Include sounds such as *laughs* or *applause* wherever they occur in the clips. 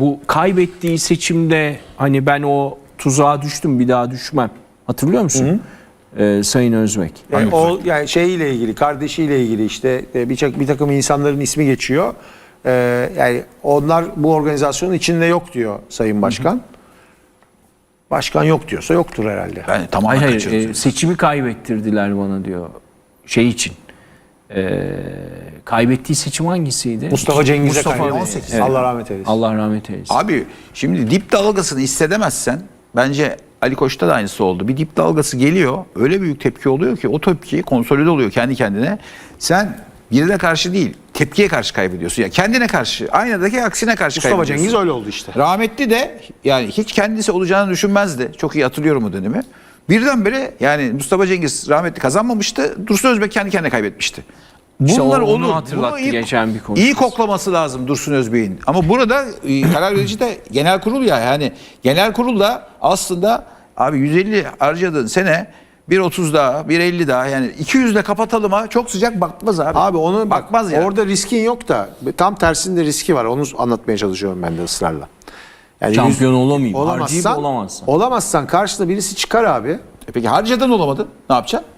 bu kaybettiği seçimde hani ben o tuzağa düştüm bir daha düşmem. Hatırlıyor musun? Ee, Sayın Özbek. Yani o yani şeyiyle ilgili, kardeşiyle ilgili işte e, bir, bir takım insanların ismi geçiyor. Ee, yani onlar bu organizasyonun içinde yok diyor Sayın Başkan. Başkan yok diyorsa yoktur herhalde. Ben tamamen Hayır hayır kaçırdım. e, seçimi kaybettirdiler bana diyor. Şey için. Ee, kaybettiği seçim hangisiydi? Mustafa Cengiz'e Mustafa kaybetti. Bey. 18. Evet. Allah rahmet eylesin. Allah rahmet eylesin. Abi şimdi dip dalgasını hissedemezsen bence Ali Koç'ta da aynısı oldu. Bir dip dalgası geliyor. Öyle büyük tepki oluyor ki o tepki konsolide oluyor kendi kendine. Sen birine karşı değil tepkiye karşı kaybediyorsun. Ya kendine karşı aynadaki aksine karşı Mustafa kaybediyorsun. Cengiz öyle oldu işte. Rahmetli de yani hiç kendisi olacağını düşünmezdi. Çok iyi hatırlıyorum o dönemi. Birdenbire yani Mustafa Cengiz rahmetli kazanmamıştı. Dursun Özbek kendi kendine kaybetmişti. İşte Bunlar onu olur. hatırlattı Bunu iyi- geçen bir konuşması. İyi koklaması lazım Dursun Özbek'in. Ama burada e, karar verici de genel kurul ya. Yani genel kurul da aslında abi 150 harcadığın sene 1.30 daha, 1.50 daha yani 200 de kapatalım ha çok sıcak bakmaz abi. Abi onu bak bakmaz yani. orada riskin yok da tam tersinde riski var. Onu anlatmaya çalışıyorum ben de ısrarla. Yani Şampiyon olamayayım. olamazsan, Harcayıp olamazsan. olamazsan karşında birisi çıkar abi. E peki harcadan olamadın ne yapacaksın?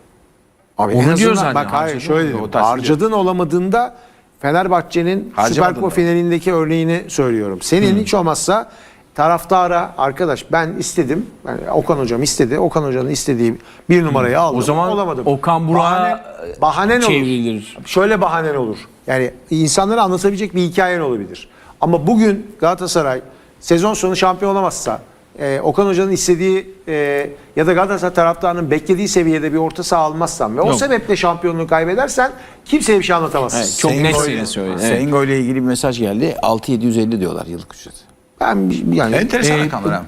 Abi Onu en diyor azından- zaten, Bak hayır harcadın şöyle mı? Harcadın olamadığında Fenerbahçe'nin Harcamadın Süper Kupa mı? finalindeki örneğini söylüyorum. Senin hiç olmazsa taraftara arkadaş ben istedim. Yani Okan hocam istedi. Okan hocanın istediği bir numarayı aldım. O zaman Olamadım. Okan Burak'a Bahane- bahanen olur. çevrilir. Şöyle bahanen olur. Yani insanlara anlatabilecek bir hikayen olabilir. Ama bugün Galatasaray sezon sonu şampiyon olamazsa e, Okan Hoca'nın istediği e, ya da Galatasaray taraftarının beklediği seviyede bir orta saha almazsan ve o Yok. sebeple şampiyonluğu kaybedersen kimseye bir şey anlatamazsın. Evet, çok net seni söyledi. Evet. Sengo ile ilgili bir mesaj geldi. 6750 diyorlar yıllık ücret. Ben yani Enteresan Ee, rakamlar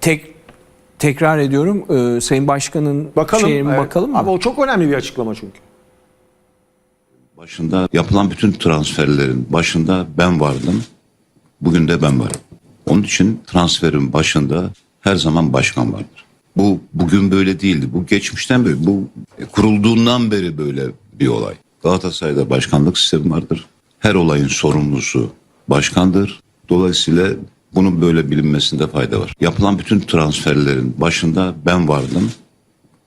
tek tekrar ediyorum. e, Sayın Başkan'ın bakalım. şeyine evet. bakalım mı? Abi o çok önemli bir açıklama çünkü. Başında yapılan bütün transferlerin başında ben vardım. Bugün de ben varım. Onun için transferin başında her zaman başkan vardır. Bu bugün böyle değildi. Bu geçmişten böyle. Bu kurulduğundan beri böyle bir olay. Galatasaray'da başkanlık sistemi vardır. Her olayın sorumlusu başkandır. Dolayısıyla bunun böyle bilinmesinde fayda var. Yapılan bütün transferlerin başında ben vardım.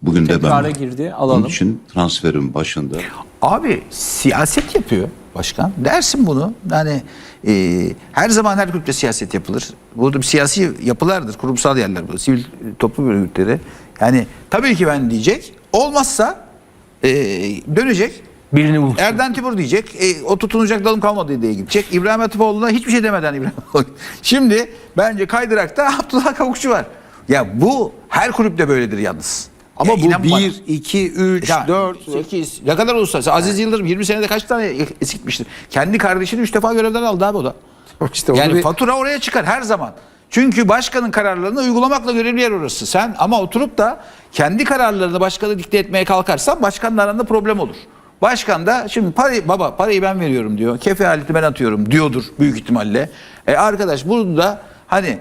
Bugün de ben Tekrara varım. girdi, alalım. Onun için transferin başında Abi siyaset yapıyor başkan. Dersin bunu. Yani e, her zaman her kulüpte siyaset yapılır. Burada bir siyasi yapılardır. Kurumsal yerler bu. Sivil toplum örgütleri. Yani tabii ki ben diyecek. Olmazsa e, dönecek. Birini bulsun. Erden Timur diyecek. E, o tutunacak dalım kalmadı diye gidecek. İbrahim Hatipoğlu'na hiçbir şey demeden İbrahim *laughs* Şimdi bence kaydırakta Abdullah Kavukçu var. Ya bu her kulüpte böyledir yalnız. Ama Ya bu bana. 1, 2, 3, Ya, 4, 8 ne kadar olursa Aziz Yıldırım 20 senede kaç tane eskitmiştir. Kendi kardeşini 3 defa görevden aldı abi o da. *laughs* işte onu Yani bir- fatura oraya çıkar her zaman. Çünkü başkanın kararlarını uygulamakla görevli yer orası. Sen ama oturup da kendi kararlarını başkanı dikte etmeye kalkarsan başkanla aranda problem olur. Başkan da şimdi parayı baba parayı ben veriyorum diyor. Kefaleti ben atıyorum diyordur büyük ihtimalle. E arkadaş burada hani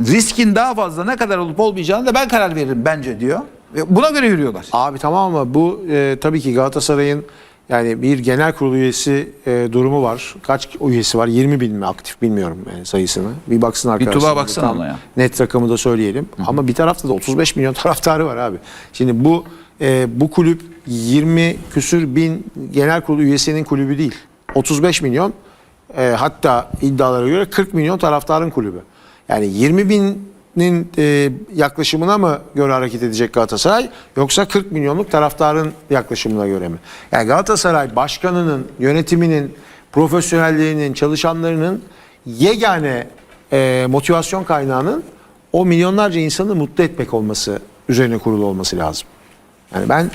riskin daha fazla ne kadar olup olmayacağını da ben karar veririm bence diyor. Ve buna göre yürüyorlar. Abi tamam ama bu e, tabii ki Galatasaray'ın yani bir genel kurulu üyesi e, durumu var. Kaç üyesi var? 20 bin mi aktif bilmiyorum yani sayısını. Bir baksın arkadaşlar. tuba baksana Tam ona ya. Net rakamı da söyleyelim. Ama bir tarafta da 35 milyon *laughs* taraftarı var abi. Şimdi bu e, bu kulüp 20 küsür bin genel kurulu üyesinin kulübü değil. 35 milyon e, hatta iddialara göre 40 milyon taraftarın kulübü. Yani 20 binin e, yaklaşımına mı göre hareket edecek Galatasaray yoksa 40 milyonluk taraftarın yaklaşımına göre mi? Yani Galatasaray başkanının, yönetiminin, profesyonelliğinin, çalışanlarının yegane e, motivasyon kaynağının o milyonlarca insanı mutlu etmek olması üzerine kurulu olması lazım. Yani ben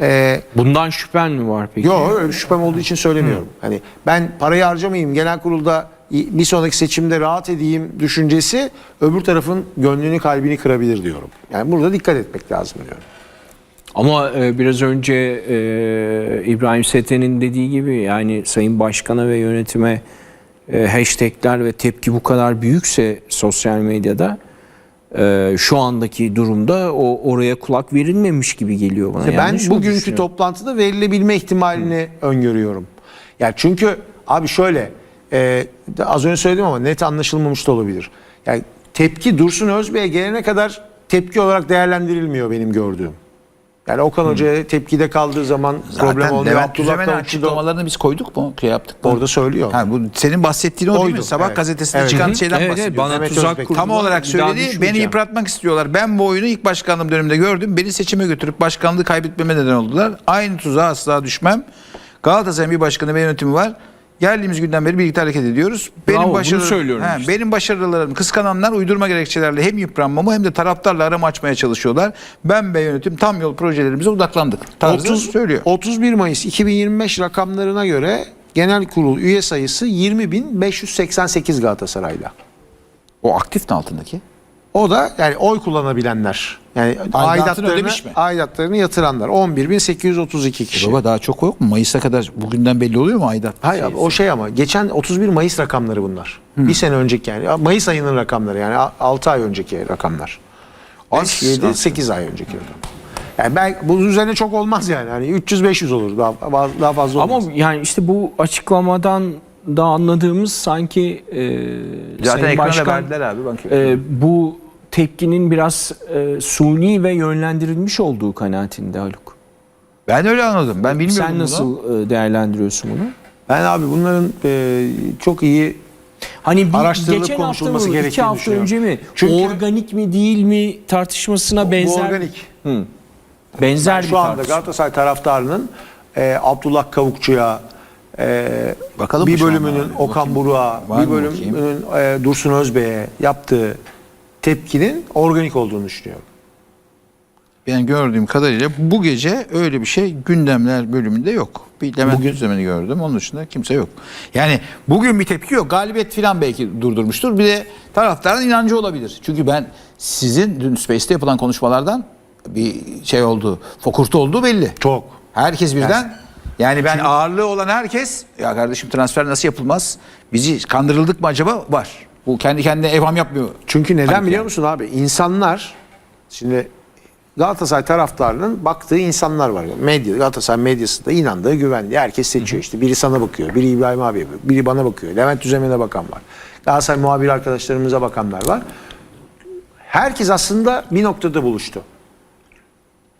e, Bundan şüphen mi var peki? Yok şüphem olduğu için söylemiyorum. Hani ben parayı harcamayayım genel kurulda bir sonraki seçimde rahat edeyim düşüncesi öbür tarafın gönlünü kalbini kırabilir diyorum. Yani burada dikkat etmek lazım diyorum. Ama e, biraz önce e, İbrahim Seten'in dediği gibi yani Sayın Başkan'a ve yönetime e, hashtagler ve tepki bu kadar büyükse sosyal medyada e, şu andaki durumda o oraya kulak verilmemiş gibi geliyor bana. ben Yanlış mı bugünkü toplantıda verilebilme ihtimalini öngörüyorum. Yani çünkü abi şöyle e, az önce söyledim ama net anlaşılmamış da olabilir. Yani tepki Dursun Özbey'e gelene kadar tepki olarak değerlendirilmiyor benim gördüğüm. Yani Okan Hoca'ya tepkide kaldığı zaman problem Zaten olmuyor. Levent da açıklamalarını biz koyduk mu? Şey yaptık mı? orada söylüyor. Ha, bu senin bahsettiğin o değil mi? Oydu, Sabah evet. gazetesinde Evet. çıkan Hı hı. şeyden Evet, bahsediyor. bana Mehmet tuzak kurdular. Tam olarak söyledi. Beni yıpratmak istiyorlar. Ben bu oyunu ilk başkanlığım döneminde gördüm. Beni seçime götürüp başkanlığı kaybetmeme neden oldular. Aynı tuzağa asla düşmem. Galatasaray'ın bir başkanı ve yönetimi var. Geldiğimiz günden beri birlikte hareket ediyoruz. Bravo, bunu söylüyorum He, işte. Benim başarılarım kıskananlar uydurma gerekçelerle hem yıpranmamı hem de taraftarla arama açmaya çalışıyorlar. Ben ve yönetim tam yol projelerimize odaklandık. Tarzı 30, söylüyor. 31 Mayıs 2025 rakamlarına göre genel kurul üye sayısı 20.588 Galatasaray'da. O aktifin altındaki. O da yani oy kullanabilenler. Yani aidatlarını, ödemiş mi? aidatlarını yatıranlar. 11.832 kişi. Baba daha çok yok mu? Mayıs'a kadar bugünden belli oluyor mu aidat? Hayır abi, o şey ama geçen 31 Mayıs rakamları bunlar. Bir sene önceki yani. Mayıs ayının rakamları yani 6 ay önceki rakamlar. Az, 5, 7, az. 8 ay önceki rakam. Yani ben bunun üzerine çok olmaz yani. Hani 300-500 olur daha, daha fazla olmaz. Ama yani işte bu açıklamadan da anladığımız sanki e, Zaten Sayın ekrana Başkan verdiler abi. E, bu tepkinin biraz e, suni ve yönlendirilmiş olduğu kanaatinde Haluk. Ben öyle anladım. Ben bilmiyorum Sen bunu. nasıl e, değerlendiriyorsun bunu? Ben abi bunların e, çok iyi Hani bir Araştırılıp geçen hafta konuşulması mı, iki gerektiğini hafta düşünüyorum. önce mi? Çünkü- organik mi değil mi tartışmasına benzer bu organik. benzer bir Şu anda tartışma. Galatasaray taraftarının e, Abdullah Kavukçu'ya e, Bakalım bir bölümünün? Okan. Buruk'a, bir bölümünün e, Dursun Özbey'e yaptığı tepkinin organik olduğunu düşünüyorum. Ben gördüğüm kadarıyla bu gece öyle bir şey gündemler bölümünde yok. Bir Levent Bugün- Düzdemen'i gördüm. Onun dışında kimse yok. Yani bugün bir tepki yok. Galibiyet falan belki durdurmuştur. Bir de taraftarın inancı olabilir. Çünkü ben sizin dün Space'te yapılan konuşmalardan bir şey oldu. Fokurtu olduğu belli. Çok. Herkes birden yani ben ağırlığı olan herkes ya kardeşim transfer nasıl yapılmaz? Bizi kandırıldık mı acaba? Var. Bu kendi kendine evham yapmıyor. Çünkü neden Haluk biliyor yani. musun abi? İnsanlar şimdi Galatasaray taraftarının baktığı insanlar var. Medya, Galatasaray medyasında inandığı, güvendiği. Herkes seçiyor işte. Biri sana bakıyor, biri İbrahim abiye bakıyor, biri bana bakıyor. Levent Düzemen'e bakan var. Galatasaray muhabir arkadaşlarımıza bakanlar var. Herkes aslında bir noktada buluştu.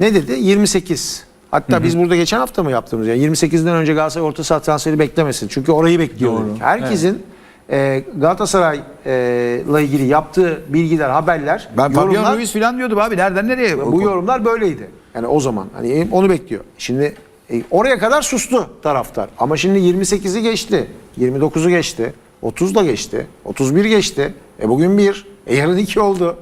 Ne dedi? 28. Hatta biz burada geçen hafta mı yaptığımız yani 28'den önce Galatasaray orta saha transferi beklemesin. Çünkü orayı bekliyor. Herkesin e, Galatasaray'la ilgili yaptığı bilgiler, haberler, Ben Fabian yorumlar, Ruiz falan diyordum abi. Nereden nereye? bu yorumlar böyleydi. Yani o zaman hani onu bekliyor. Şimdi e, oraya kadar sustu taraftar. Ama şimdi 28'i geçti. 29'u geçti. 30 da geçti. 31 geçti. E bugün 1. E yarın 2 oldu.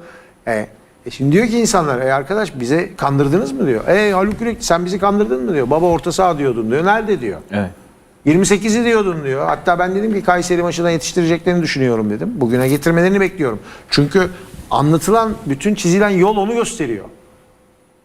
E, e şimdi diyor ki insanlar e arkadaş bize kandırdınız mı diyor. E Haluk Yürek sen bizi kandırdın mı diyor. Baba orta saha diyordun diyor. Nerede diyor. Evet. 28'i diyordun diyor. Hatta ben dedim ki Kayseri maçına yetiştireceklerini düşünüyorum dedim. Bugüne getirmelerini bekliyorum. Çünkü anlatılan bütün çizilen yol onu gösteriyor.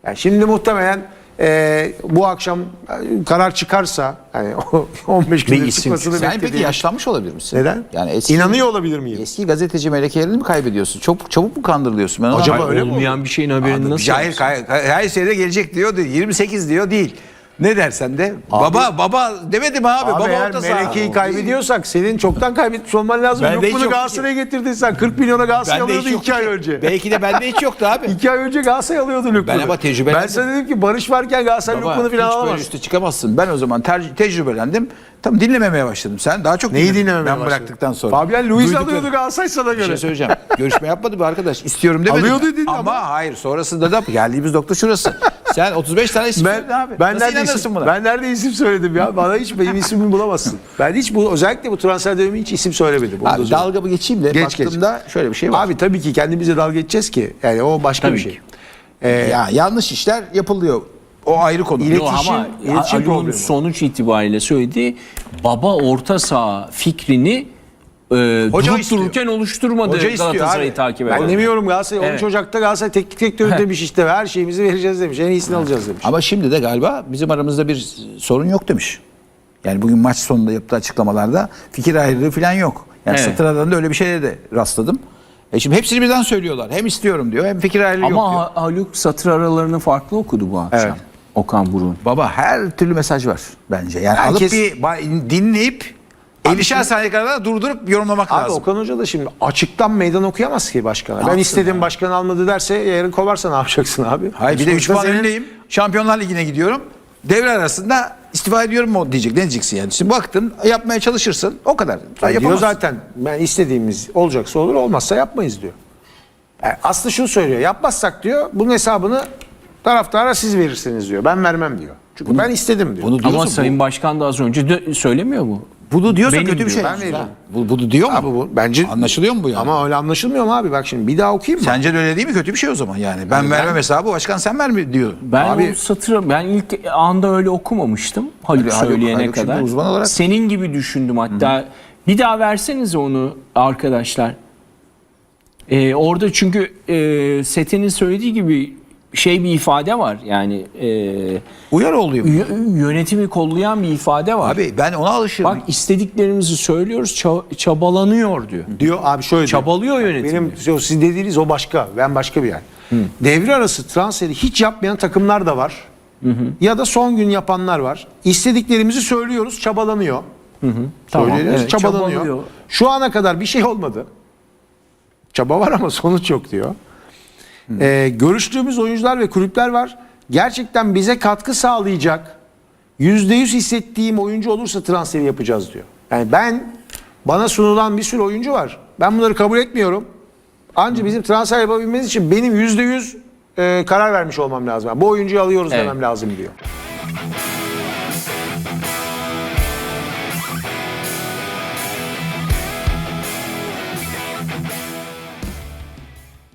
Yani şimdi muhtemelen e, bu akşam e, karar çıkarsa yani *laughs* o 15 günde isim çıkmasını Sen peki yaşlanmış olabilir misin? Neden? Yani eski, İnanıyor olabilir miyim? eski gazeteci melekelerini mi kaybediyorsun? Çok çabuk mu kandırılıyorsun? Ben Acaba öyle mi olmayan bir şeyin haberini nasıl Cahil alırsın? kay- kay- her şeyde gelecek diyor. değil, 28 diyor değil. Ne dersen de. baba baba demedim abi. Abi baba eğer orta saha. Meleke'yi kaybediyorsak senin çoktan kaybetmiş olman lazım. Bende Yok hiç bunu yok. Galatasaray'a getirdin sen. 40 milyona Galatasaray Bende hiç alıyordu yoktu 2 ay ki. önce. Belki de bende hiç yoktu abi. *laughs* 2 ay önce Galatasaray alıyordu Lukman'ı. Ben ama tecrübelendim. Ben sana dedim ki Barış varken Galatasaray Baba, Lukman'ı hiç falan böyle alamaz. üstü çıkamazsın. Ben o zaman ter- tecrübelendim. Tam dinlememeye başladım. Sen daha çok Neyi dinledin dinlememeye Ben başladın? bıraktıktan sonra. Fabian Luiz Duyduklarım. alıyordu Galatasaray sana Bir göre. şey söyleyeceğim. Görüşme yapmadı bu arkadaş. İstiyorum demedi. Alıyordu dedi ama. ama. hayır sonrasında da geldiğimiz nokta şurası. Sen 35 tane isim Ben, söyledin abi. ben Nasıl nerede inanırsın isim, buna? ben nerede isim söyledim ya? Bana hiç benim ismimi bulamazsın. Ben hiç bu özellikle bu transfer dönemi hiç isim söylemedim. Onu Abi söyleyeyim. dalgamı geçeyim de Geç, geç. baktığımda şöyle bir şey var. Abi tabii ki kendimize dalga geçeceğiz ki. Yani o başka Tabii bir şey. ki. ya yanlış işler yapılıyor. O ayrı konu. İletişim- Yo, ama iletişim problemi. sonuç itibariyle söylediği baba orta saha fikrini e, Hoca durup istiyor. dururken oluşturmadı Hoca istiyor Galatasaray'ı abi. takip Ben eden. demiyorum Galatasaray. Evet. 13 Ocak'ta Galatasaray teknik direktörü demiş işte her şeyimizi vereceğiz demiş. En iyisini alacağız demiş. Ama şimdi de galiba bizim aramızda bir sorun yok demiş. Yani bugün maç sonunda yaptığı açıklamalarda fikir ayrılığı falan yok. Yani Evet. satır aralarında öyle bir şeye de rastladım. E şimdi hepsini birden söylüyorlar. Hem istiyorum diyor hem fikir ayrılığı yok diyor. Ama Ha- Haluk satır aralarını farklı okudu bu akşam. Evet. Okan Burun. Baba her türlü mesaj var bence. Yani Herkes- alıp bir dinleyip 50'şer saniye kadar da durdurup yorumlamak Abi lazım. Okan Hoca da şimdi açıktan meydan okuyamaz ki başkana. Ben yapsın istedim başkan almadı derse yarın kovarsa ne yapacaksın abi? Hayır bir de 3 Sonuçta puan senin- önündeyim. Şampiyonlar Ligi'ne gidiyorum. Devre arasında istifa ediyorum mu diyecek. Ne diyeceksin yani? Şimdi baktın yapmaya çalışırsın. O kadar. Diyor Yapamazsın. zaten ben istediğimiz olacaksa olur olmazsa yapmayız diyor. Yani Aslı şunu söylüyor yapmazsak diyor bunun hesabını taraftara siz verirsiniz diyor. Ben vermem diyor. Çünkü ben istedim diyor. Bunu Ama diyorsun. Sayın Başkan da az önce dö- söylemiyor mu? Bu, bunu diyorsa Benim kötü bir diyor. şey. Ben veririm. Bu, bunu diyor mu? Abi bu bence Anlaşılıyor mu bu yani? Ama öyle anlaşılmıyor mu abi? Bak şimdi bir daha okuyayım mı? Sence de öyle değil mi? Kötü bir şey o zaman yani. Ben vermem hesabı başkan sen verme diyor. Ben Abi- o satırı ben ilk anda öyle okumamıştım Haluk Haluk- söyleyene Haluk şimdi kadar. uzman olarak- Senin gibi düşündüm hatta. Bir daha versenize onu arkadaşlar. Ee, orada çünkü e, Seten'in söylediği gibi şey bir ifade var. Yani e, Uyar oluyor. yönetimi kollayan bir ifade var. Abi ben ona alışırım. Bak istediklerimizi söylüyoruz, ça- çabalanıyor diyor. Diyor abi şöyle diyor. Çabalıyor yönetim. Benim siz dediğiniz o başka. Ben başka bir yer. Devre arası transferi hiç yapmayan takımlar da var. Ya da son gün yapanlar var. İstediklerimizi söylüyoruz, çabalanıyor. Tamam, Söylüyoruz, evet, çabalanıyor. çabalıyor. Şu ana kadar bir şey olmadı. Çaba var ama sonuç yok diyor. Ee, görüştüğümüz oyuncular ve kulüpler var. Gerçekten bize katkı sağlayacak %100 hissettiğim oyuncu olursa transferi yapacağız diyor. Yani ben bana sunulan bir sürü oyuncu var. Ben bunları kabul etmiyorum. Ancak bizim transfer yapabilmemiz için benim %100 e, karar vermiş olmam lazım. Yani bu oyuncuyu alıyoruz Evet. demem lazım diyor.